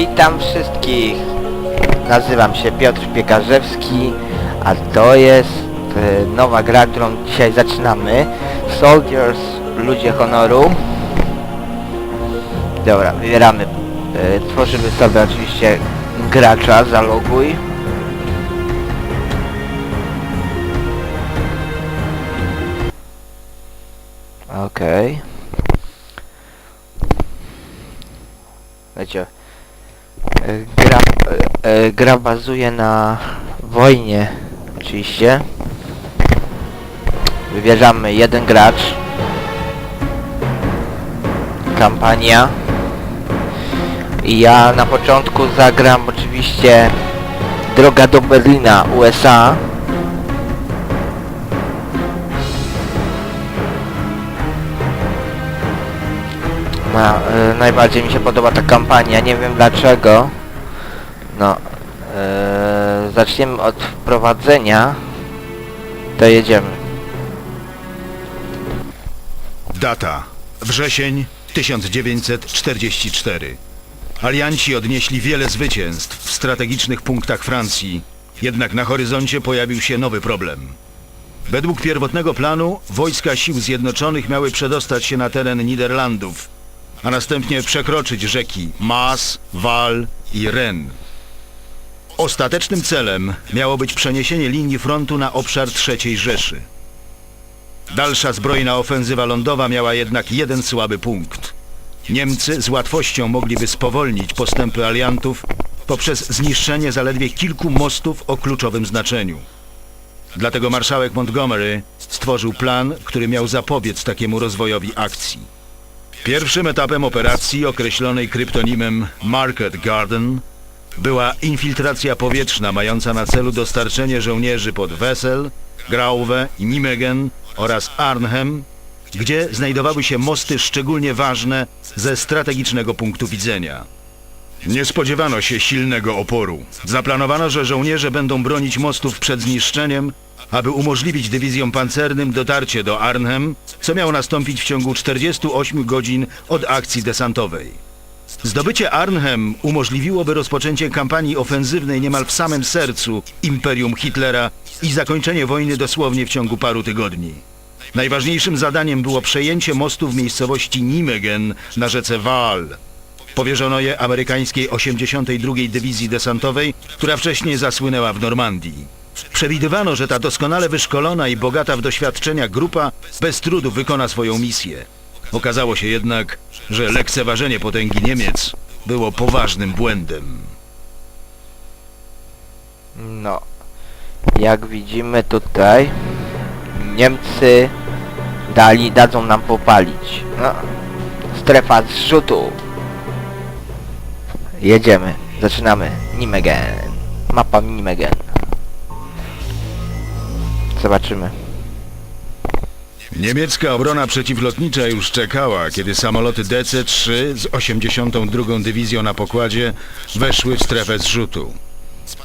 Witam wszystkich. Nazywam się Piotr Piekarzewski, a to jest e, nowa gra, którą dzisiaj zaczynamy. Soldiers, ludzie honoru. Dobra, wybieramy. E, tworzymy sobie oczywiście gracza, zaloguj. Okej. E, gra, e, e, gra bazuje na wojnie, oczywiście. Wybierzamy jeden gracz. Kampania. I ja na początku zagram oczywiście Droga do Berlina, USA. Na, e, najbardziej mi się podoba ta kampania, nie wiem dlaczego. No, e, zaczniemy od wprowadzenia. To jedziemy. Data. Wrzesień 1944. Alianci odnieśli wiele zwycięstw w strategicznych punktach Francji, jednak na horyzoncie pojawił się nowy problem. Według pierwotnego planu wojska sił zjednoczonych miały przedostać się na teren Niderlandów, a następnie przekroczyć rzeki Maas, Wal i Ren. Ostatecznym celem miało być przeniesienie linii frontu na obszar III Rzeszy. Dalsza zbrojna ofensywa lądowa miała jednak jeden słaby punkt. Niemcy z łatwością mogliby spowolnić postępy aliantów poprzez zniszczenie zaledwie kilku mostów o kluczowym znaczeniu. Dlatego marszałek Montgomery stworzył plan, który miał zapobiec takiemu rozwojowi akcji. Pierwszym etapem operacji, określonej kryptonimem Market Garden, była infiltracja powietrzna mająca na celu dostarczenie żołnierzy pod Wessel, Grauwe, Nimegen oraz Arnhem, gdzie znajdowały się mosty szczególnie ważne ze strategicznego punktu widzenia. Nie spodziewano się silnego oporu. Zaplanowano, że żołnierze będą bronić mostów przed zniszczeniem, aby umożliwić dywizjom pancernym dotarcie do Arnhem, co miało nastąpić w ciągu 48 godzin od akcji desantowej. Zdobycie Arnhem umożliwiłoby rozpoczęcie kampanii ofensywnej niemal w samym sercu Imperium Hitlera i zakończenie wojny dosłownie w ciągu paru tygodni. Najważniejszym zadaniem było przejęcie mostu w miejscowości Nimegen na rzece Waal. Powierzono je amerykańskiej 82. Dywizji Desantowej, która wcześniej zasłynęła w Normandii. Przewidywano, że ta doskonale wyszkolona i bogata w doświadczenia grupa bez trudu wykona swoją misję. Okazało się jednak, że lekceważenie potęgi Niemiec było poważnym błędem. No, jak widzimy tutaj, Niemcy dali, dadzą nam popalić. No, strefa zrzutu. Jedziemy, zaczynamy. Nimegen. Mapa Nimegen. Zobaczymy. Niemiecka obrona przeciwlotnicza już czekała, kiedy samoloty DC-3 z 82. Dywizją na pokładzie weszły w strefę zrzutu.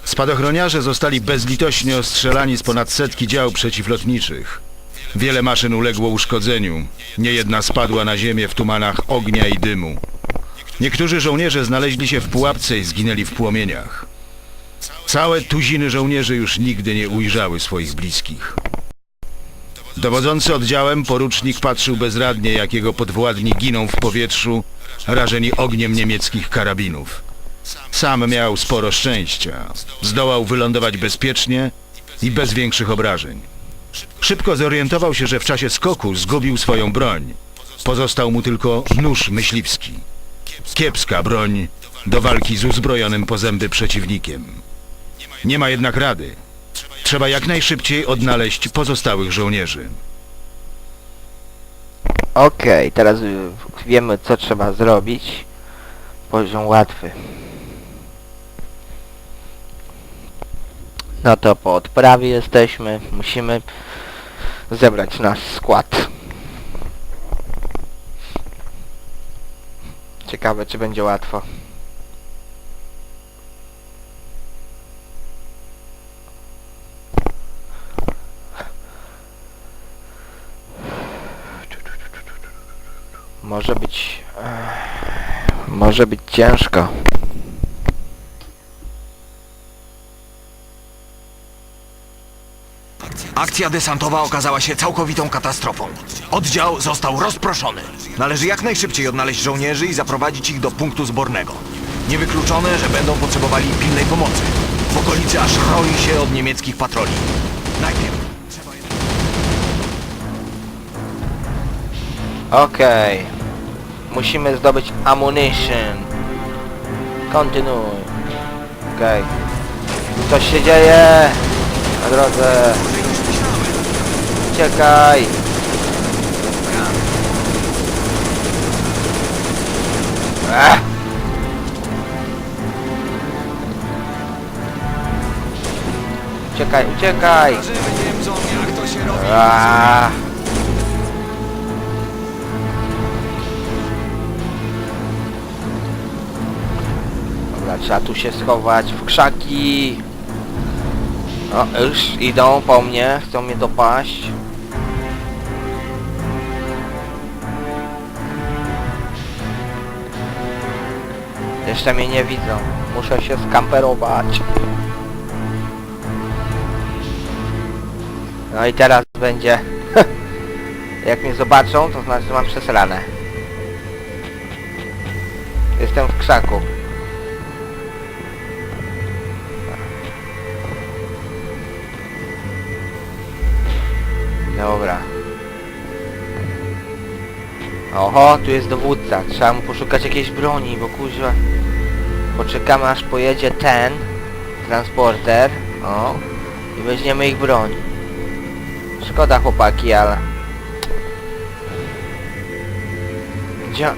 Spadochroniarze zostali bezlitośnie ostrzelani z ponad setki dział przeciwlotniczych. Wiele maszyn uległo uszkodzeniu, niejedna spadła na ziemię w tumanach ognia i dymu. Niektórzy żołnierze znaleźli się w pułapce i zginęli w płomieniach. Całe tuziny żołnierzy już nigdy nie ujrzały swoich bliskich. Dowodzący oddziałem porucznik patrzył bezradnie, jak jego podwładni giną w powietrzu, rażeni ogniem niemieckich karabinów. Sam miał sporo szczęścia. Zdołał wylądować bezpiecznie i bez większych obrażeń. Szybko zorientował się, że w czasie skoku zgubił swoją broń. Pozostał mu tylko nóż myśliwski. Kiepska broń do walki z uzbrojonym po zęby przeciwnikiem. Nie ma jednak rady. Trzeba jak najszybciej odnaleźć pozostałych żołnierzy. Okej, teraz y, wiemy co trzeba zrobić. Poziom łatwy. No to po odprawie jesteśmy. Musimy zebrać nasz skład. Ciekawe czy będzie łatwo. Może być... E, może być ciężko. Akcja desantowa okazała się całkowitą katastrofą. Oddział został rozproszony. Należy jak najszybciej odnaleźć żołnierzy i zaprowadzić ich do punktu zbornego. Niewykluczone, że będą potrzebowali pilnej pomocy. W okolicy aż roi się od niemieckich patroli. Najpierw trzeba... Okej. Okay. Musimy zdobyć ammunition. Kontynuuj. Okej. Coś się dzieje! Na drodze. Uciekaj! Ech! Uciekaj, uciekaj! Aaaa! Trzeba tu się schować w krzaki. O, już idą po mnie, chcą mnie dopaść. Jeszcze mnie nie widzą. Muszę się skamperować. No i teraz będzie... Jak mnie zobaczą, to znaczy, że mam przesrane. Jestem w krzaku. Dobra. Oho, tu jest dowódca. Trzeba mu poszukać jakiejś broni, bo kuźwa... Poczekamy aż pojedzie ten transporter. O. I weźmiemy ich broń. Szkoda chłopaki, ale... Gdzie... A.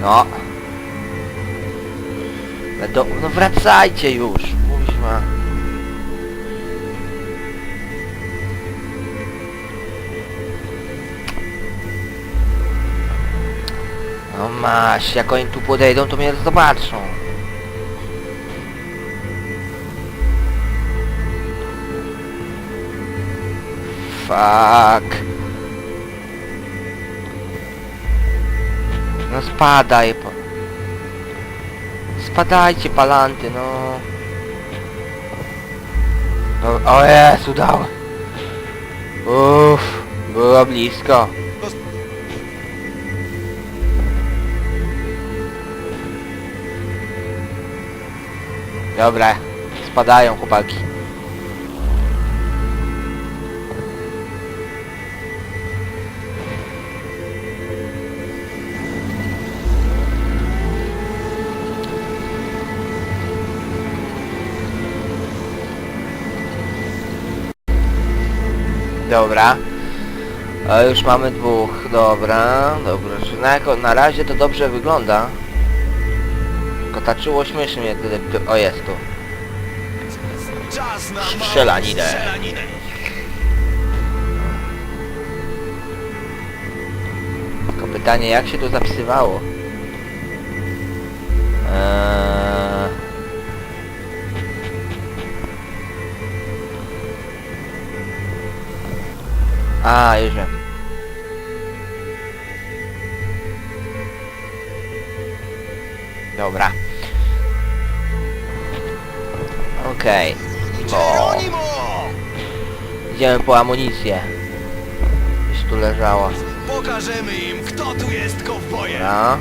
No. No, do, no wracajcie już, kuźma. No masz, jak oni tu podejdą, to mnie zobaczą. Fuck. No spadaj po... Spadajcie palanty, no. no o jest, udało. Uff, było blisko. Dobra, spadają chłopaki. Dobra. A już mamy dwóch. Dobra, dobra. Na, jako, na razie to dobrze wygląda. Tylko ta czułość myszy mnie tyle... ty- O, jest tu. Strzelaninę. Tylko pytanie, jak się to zapisywało? Eee... A, już wiem. Dobra. Okej. O, idziemy po amunicję. Już tu leżała. Pokażemy im, kto tu jest kowbojem. Dobra.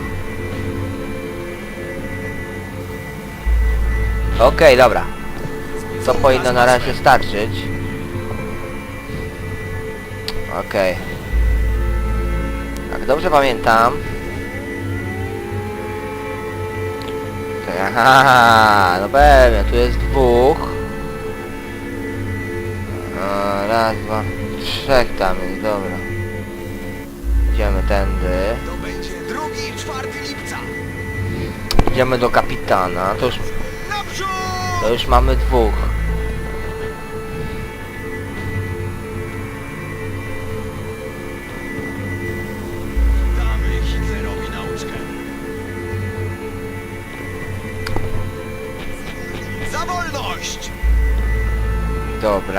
Okej, dobra. To powinno na razie starczyć. Okej. Jak dobrze pamiętam... To aha, no pewnie, tu jest dwóch. Raz, dwa, trzech tam jest, dobra. Idziemy tędy. To będzie drugi i czwarty lipca. Idziemy do kapitana. To już, Naprzód! to już mamy dwóch.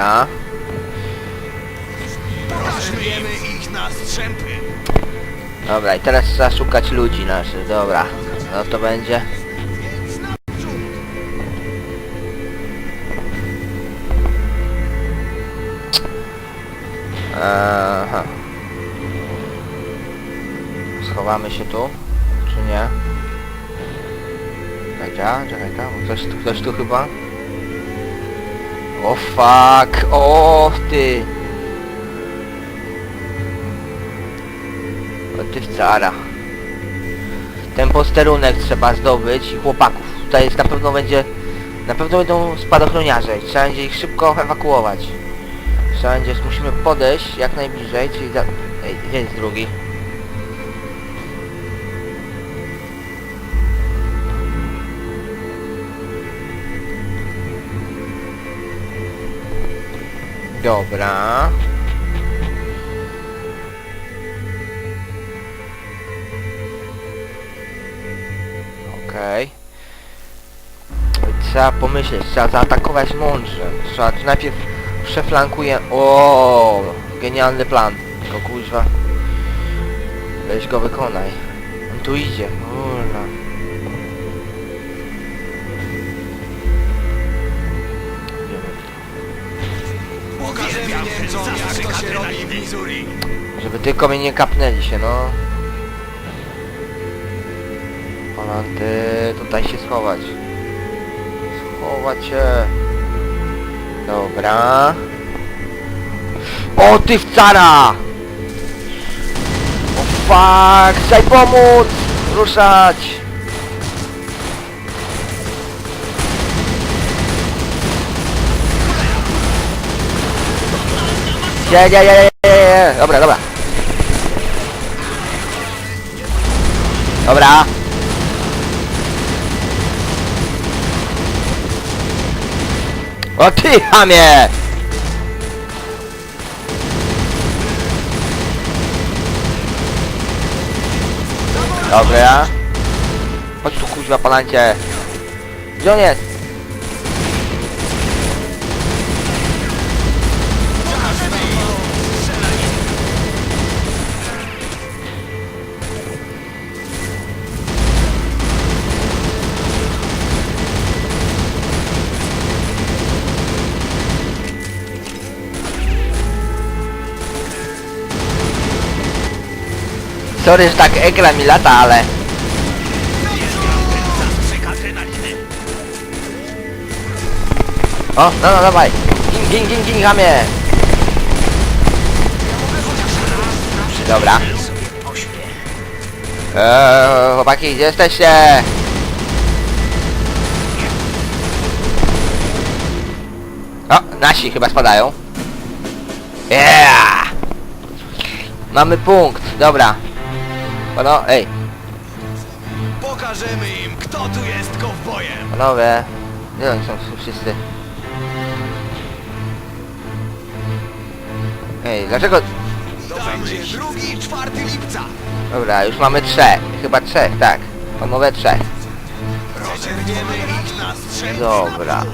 Dobra. Rozbijemy ich na strzępy. Dobra, i teraz trzeba szukać ludzi naszych. Dobra. No to będzie... Aha. Schowamy się tu, czy nie? Czekaj, czekaj, czekaj, ktoś, ktoś tu chyba? O fuck! O ty! O ty wcara. Ten posterunek trzeba zdobyć i chłopaków. Tutaj jest na pewno będzie... Na pewno będą spadochroniarze i trzeba będzie ich szybko ewakuować. Trzeba będzie, musimy podejść jak najbliżej, czyli za... Ej, jest drugi? Dobra. Okej. Trzeba pomyśleć, trzeba zaatakować mądrze. Trzeba najpierw przeflankuje... O, genialny plan. Tylko kuźwa. Weź go wykonaj. On tu idzie. Kurwa. Pokażemy Niemcom, jak to się robi w Missouri. Żeby tylko mnie nie kapnęli się, no. Palanty, tutaj się schować. Schować się. Dobra. O ty wcara! O fuck! Chcę pomóc! Ruszać! Nie, nie, nie, nie, nie, nie. Dobra, dobra. Dobra. O ty chamie! Dobra. Chodź tu kuźwa palancie. Gdzie on jest? Sorry, że tak ekran mi lata, ale... O, no, no, dawaj. Gin, gin, gin, gin, chamie. Dobra. Eee, chłopaki, gdzie jesteście? O, nasi chyba spadają. Yeah! Mamy punkt, dobra. O no, ej, Pokażemy im, kto tu jest kowbojem. panowie. Gdzie oni są wszyscy? Ej, dlaczego... To będzie drugi i czwarty lipca. Dobra, już mamy trzech. Chyba trzech, tak. Panowie trzech. Rozerwiemy ich na strzępy Dobra.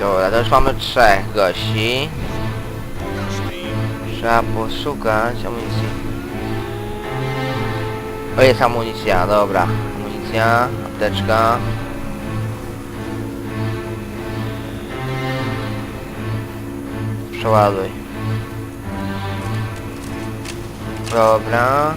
Dobra, to już mamy trzech gości. Trzeba poszukać amunicji. O, jest amunicja, dobra. Amunicja, apteczka. Przeładuj. Dobra.